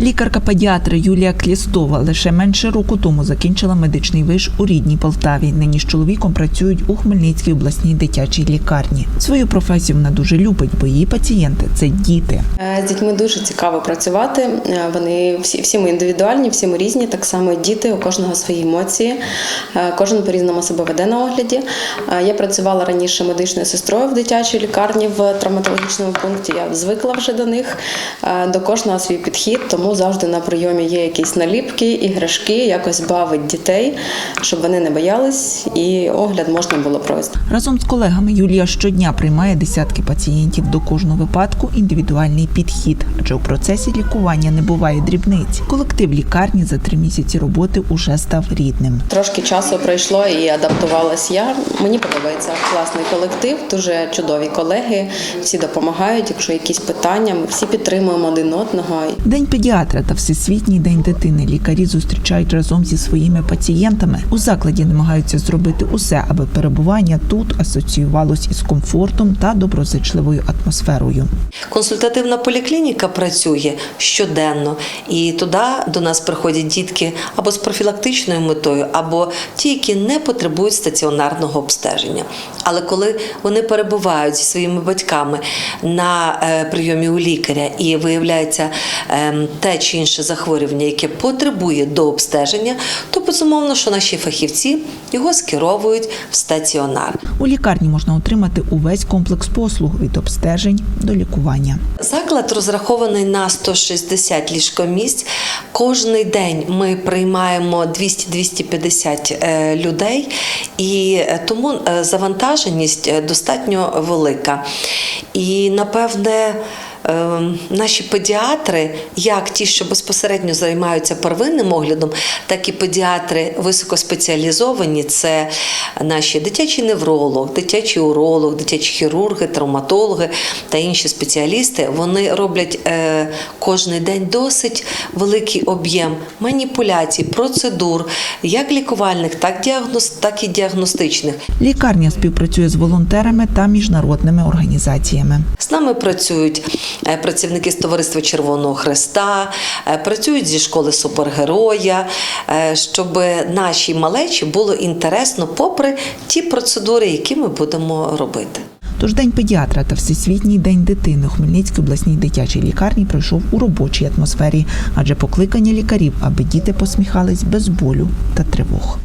Лікарка-педіатр Юлія Клістова лише менше року тому закінчила медичний виш у рідній Полтаві. Нині з чоловіком працюють у Хмельницькій обласній дитячій лікарні. Свою професію вона дуже любить, бо її пацієнти це діти. Е, З дітьми дуже цікаво працювати. Е, Вони всі, всі ми індивідуальні, всі ми різні. Так само діти, у кожного свої емоції. Е, Кожен по-різному себе веде на огляді. Я працювала раніше медичною сестрою в дитячій лікарні в травматологічному пункті. Я звикла вже до них. До кожного свій підхід, тому завжди на прийомі є якісь наліпки, іграшки, якось бавить дітей, щоб вони не боялись, і огляд можна було провести. Разом з колегами Юлія щодня приймає десятки пацієнтів до кожного випадку індивідуальний підхід, адже у процесі лікування не буває дрібниць. Колектив лікарні за три місяці роботи уже став рідним. Трошки часу пройшло і адаптувалась я. Мені подобається класний колектив, дуже чудові колеги. Всі допомагають. Якщо якісь питання, ми всі підтримуємо один одного. День педіатра та Всесвітній день дитини лікарі зустрічають разом зі своїми пацієнтами. У закладі намагаються зробити усе, аби перебування тут асоціювалось із комфортом та доброзичливою атмосферою. Консультативна поліклініка працює щоденно, і туди до нас приходять дітки або з профілактичною метою, або ті, які не потребують стаціонарного обстеження. Але коли вони перебувають зі своїми батьками на е, прийомі у лікаря і виявляється ем, те чи інше захворювання, яке потребує до обстеження, то безумовно, що наші фахівці його скеровують в стаціонар. У лікарні можна отримати увесь комплекс послуг від обстежень до лікування. Заклад розрахований на 160 ліжкомісць. Кожний день ми приймаємо 200-250 е, людей, і е, тому е, завантаженість достатньо велика. І напевне. Е, Наші педіатри, як ті, що безпосередньо займаються первинним оглядом, так і педіатри високоспеціалізовані, це наші дитячий невролог, дитячий уролог, дитячі хірурги, травматологи та інші спеціалісти. Вони роблять е, кожен день досить великий об'єм маніпуляцій, процедур, як лікувальних, так, так і діагностичних. Лікарня співпрацює з волонтерами та міжнародними організаціями. З нами працюють працівники з товариства Червоного Хреста, е, працюють зі школи супергероя, е, щоб нашій малечі було інтересно, попри ті процедури, які ми будемо робити. Тож День педіатра та Всесвітній день дитини у Хмельницькій обласній дитячій лікарні пройшов у робочій атмосфері, адже покликання лікарів, аби діти посміхались без болю та тривог.